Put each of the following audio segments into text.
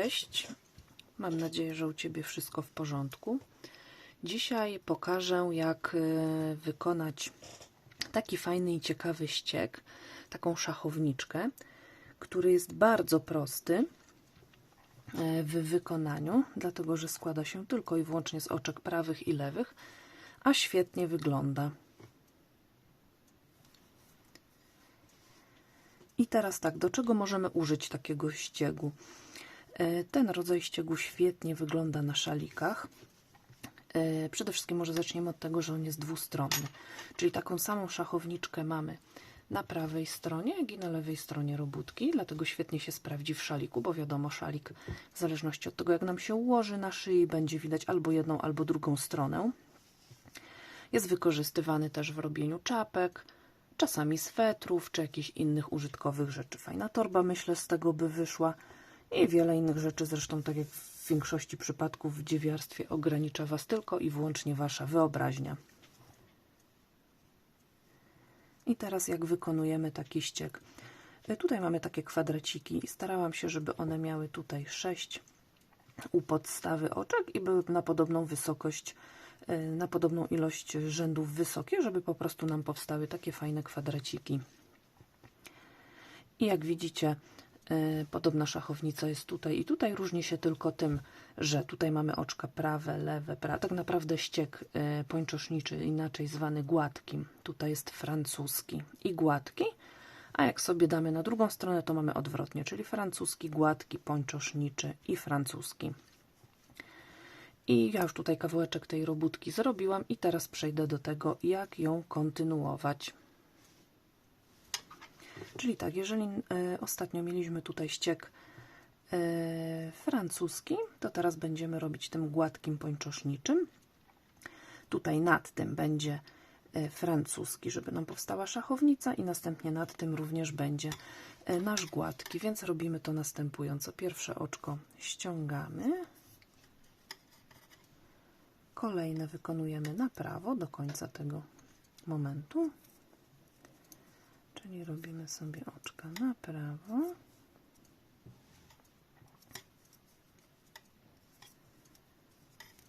Cześć. Mam nadzieję, że u Ciebie wszystko w porządku. Dzisiaj pokażę, jak e, wykonać taki fajny i ciekawy ściek, taką szachowniczkę, który jest bardzo prosty e, w wykonaniu, dlatego że składa się tylko i wyłącznie z oczek prawych i lewych, a świetnie wygląda. I teraz tak, do czego możemy użyć takiego ściegu? E, Ten rodzaj ściegu świetnie wygląda na szalikach. E, Przede wszystkim może zaczniemy od tego, że on jest dwustronny, czyli taką samą szachowniczkę mamy na prawej stronie, jak i na lewej stronie robótki, dlatego świetnie się sprawdzi w szaliku, bo wiadomo, szalik w zależności od tego, jak nam się ułoży na szyi, będzie widać albo jedną, albo drugą stronę. Jest wykorzystywany też w robieniu czapek, czasami swetrów, czy jakichś innych użytkowych rzeczy. Fajna torba, myślę, z tego by wyszła i wiele innych rzeczy. Zresztą, tak jak w większości przypadków w dziewiarstwie, ogranicza Was tylko i wyłącznie Wasza wyobraźnia. I teraz jak wykonujemy taki ściek. E, Tutaj mamy takie kwadraciki i starałam się, żeby one miały tutaj 6 u podstawy oczek i były na podobną wysokość, e, na podobną ilość rzędów wysokie, żeby po prostu nam powstały takie fajne kwadraciki. I jak widzicie, podobna szachownica jest tutaj i tutaj różni się tylko tym, że tutaj mamy oczka prawe, lewe, prawe. Tak naprawdę ściek e, pończoszniczy, inaczej zwany gładkim. Tutaj jest francuski i gładki, a jak sobie damy na drugą stronę, to mamy odwrotnie, czyli francuski, gładki, pończoszniczy i francuski. I ja już tutaj kawałeczek tej robótki zrobiłam i teraz przejdę do tego, jak ją kontynuować. Czyli tak, jeżeli e, ostatnio mieliśmy tutaj ściek e, francuski, to teraz będziemy robić tym gładkim pończoszniczym. Tutaj nad tym będzie e, francuski, żeby nam powstała szachownica i następnie nad tym również będzie nasz gładki, więc robimy to następująco. Pierwsze oczko ściągamy, kolejne wykonujemy na prawo do końca tego momentu. Czyli robimy sobie oczka na prawo.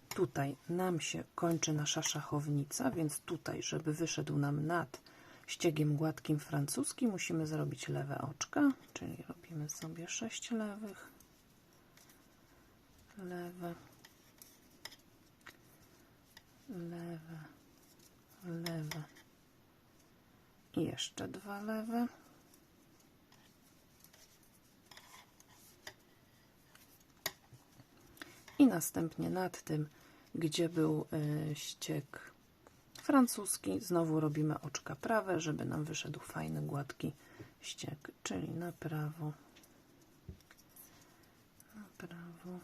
Tutaj nam się kończy nasza szachownica, więc tutaj, żeby wyszedł nam nad ściegiem gładkim francuskim, musimy zrobić lewe oczka, czyli robimy sobie sześć lewych, lewe, lewe, lewe i jeszcze dwa lewe. I następnie nad tym, gdzie był y, ściek francuski, znowu robimy oczka prawe, żeby nam wyszedł fajny, gładki ściek, czyli na prawo, na prawo.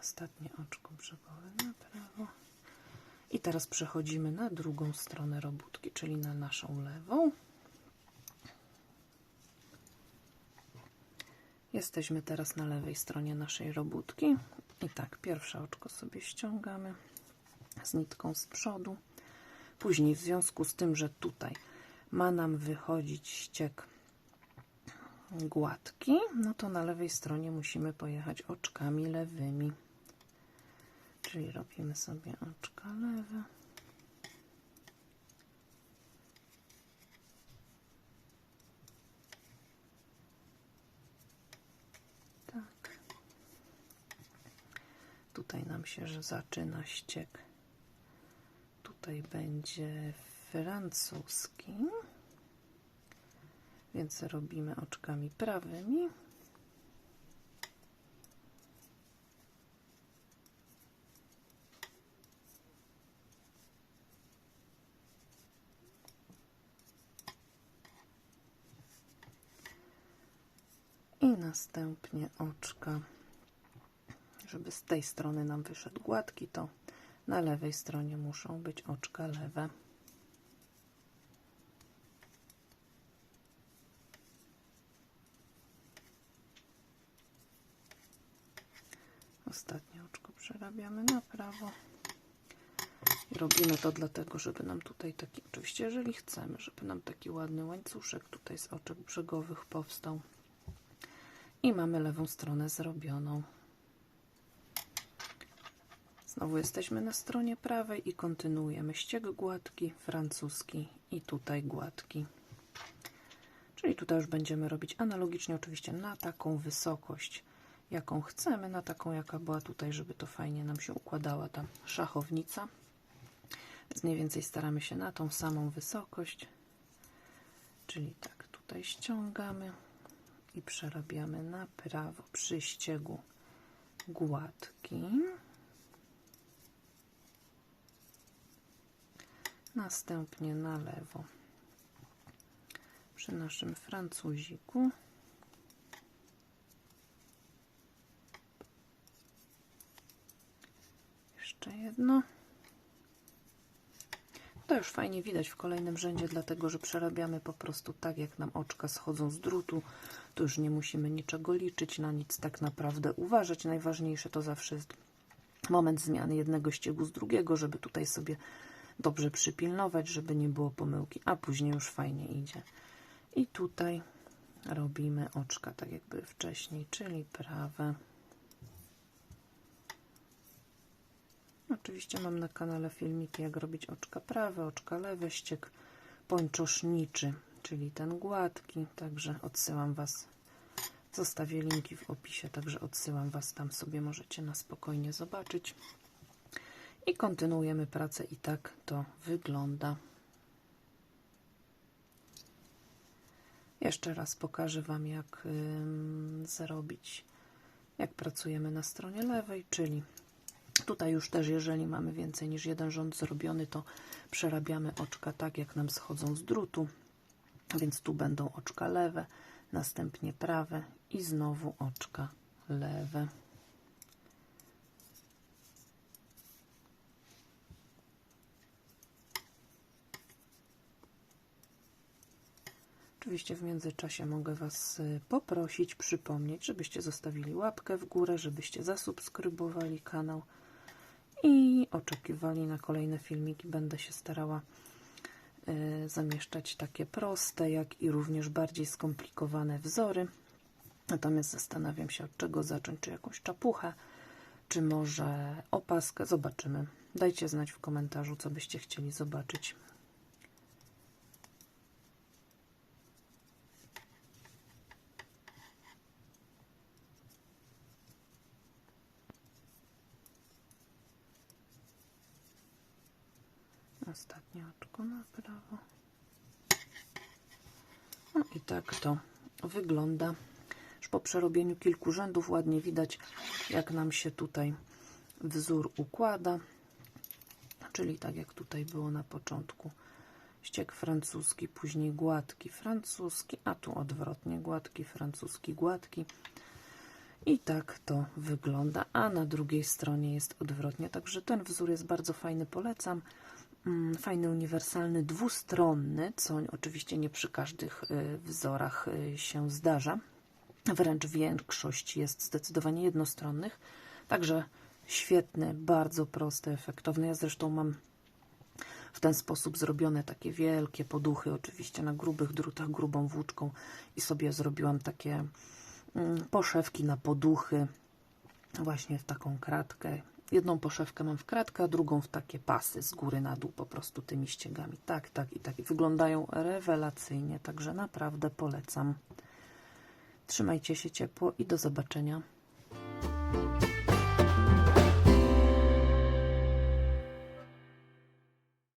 Ostatnie oczko brzegowe na prawo. I teraz przechodzimy na drugą stronę robótki, czyli na naszą lewą. Jesteśmy teraz na lewej stronie naszej robótki. I tak, pierwsze oczko sobie ściągamy z nitką z przodu. Później w związku z tym, że tutaj ma nam wychodzić ściek gładki, no to na lewej stronie musimy pojechać oczkami lewymi. Czyli robimy sobie oczka lewe. Tak. Tutaj nam się, że zaczyna ściek. Tutaj będzie francuski. Więc robimy oczkami prawymi. Następnie oczka, żeby z tej strony nam wyszedł gładki, to na lewej stronie muszą być oczka lewe. Ostatnie oczko przerabiamy na prawo. Robimy to dlatego, żeby nam tutaj taki, oczywiście jeżeli chcemy, żeby nam taki ładny łańcuszek tutaj z oczek brzegowych powstał. I mamy lewą stronę zrobioną. Znowu jesteśmy na stronie prawej i kontynuujemy ścieg gładki, francuski i tutaj gładki. Czyli tutaj już będziemy robić analogicznie oczywiście na taką wysokość, jaką chcemy, na taką jaka była tutaj, żeby to fajnie nam się układała ta szachownica. Więc mniej więcej staramy się na tą samą wysokość. Czyli tak, tutaj ściągamy i przerabiamy na prawo przy ściegu gładki. Następnie na lewo przy naszym francuziku. Jeszcze jedno. To już fajnie widać w kolejnym rzędzie, dlatego że przerabiamy po prostu tak, jak nam oczka schodzą z drutu. Tu już nie musimy niczego liczyć, na nic tak naprawdę uważać. Najważniejsze to zawsze jest moment zmiany jednego ściegu z drugiego, żeby tutaj sobie dobrze przypilnować, żeby nie było pomyłki, a później już fajnie idzie. I tutaj robimy oczka tak jak były wcześniej, czyli prawe. Oczywiście mam na kanale filmiki, jak robić oczka prawe, oczka lewe, ściek pończoszniczy, czyli ten gładki, także odsyłam Was, zostawię linki w opisie, także odsyłam Was tam sobie, możecie na spokojnie zobaczyć. I kontynuujemy pracę i tak to wygląda. Jeszcze raz pokażę Wam, jak ym, zrobić, jak pracujemy na stronie lewej, czyli tutaj już też, jeżeli mamy więcej niż jeden rząd zrobiony, to przerabiamy oczka tak, jak nam schodzą z drutu, więc tu będą oczka lewe, następnie prawe i znowu oczka lewe. Oczywiście w międzyczasie mogę Was y, poprosić, przypomnieć, żebyście zostawili łapkę w górę, żebyście zasubskrybowali kanał i oczekiwali na kolejne filmiki. Będę się starała y, zamieszczać takie proste, jak i również bardziej skomplikowane wzory. Natomiast zastanawiam się, od czego zacząć, czy jakąś czapuchę, czy może opaskę. Zobaczymy. Dajcie znać w komentarzu, co byście chcieli zobaczyć. Ostatnie oczko na prawo. No i tak to wygląda. Już po przerobieniu kilku rzędów ładnie widać, jak nam się tutaj wzór układa. Czyli tak jak tutaj było na początku. Ściek francuski, później gładki francuski, a tu odwrotnie gładki francuski, gładki. I tak to wygląda, a na drugiej stronie jest odwrotnie. Także ten wzór jest bardzo fajny, polecam. Mm, fajny, uniwersalny, dwustronny, co oczywiście nie przy każdych y, wzorach y, się zdarza. Wręcz większość jest zdecydowanie jednostronnych. Także świetny, bardzo prosty, efektowny. Ja zresztą mam w ten sposób zrobione takie wielkie poduchy, oczywiście na grubych drutach, grubą włóczką i sobie zrobiłam takie mm, poszewki na poduchy właśnie w taką kratkę Jedną poszewkę mam w kratkę, a drugą w takie pasy z góry na dół, po prostu tymi ściegami. Tak, tak i tak. Wyglądają rewelacyjnie, także naprawdę polecam. Trzymajcie się ciepło i do zobaczenia.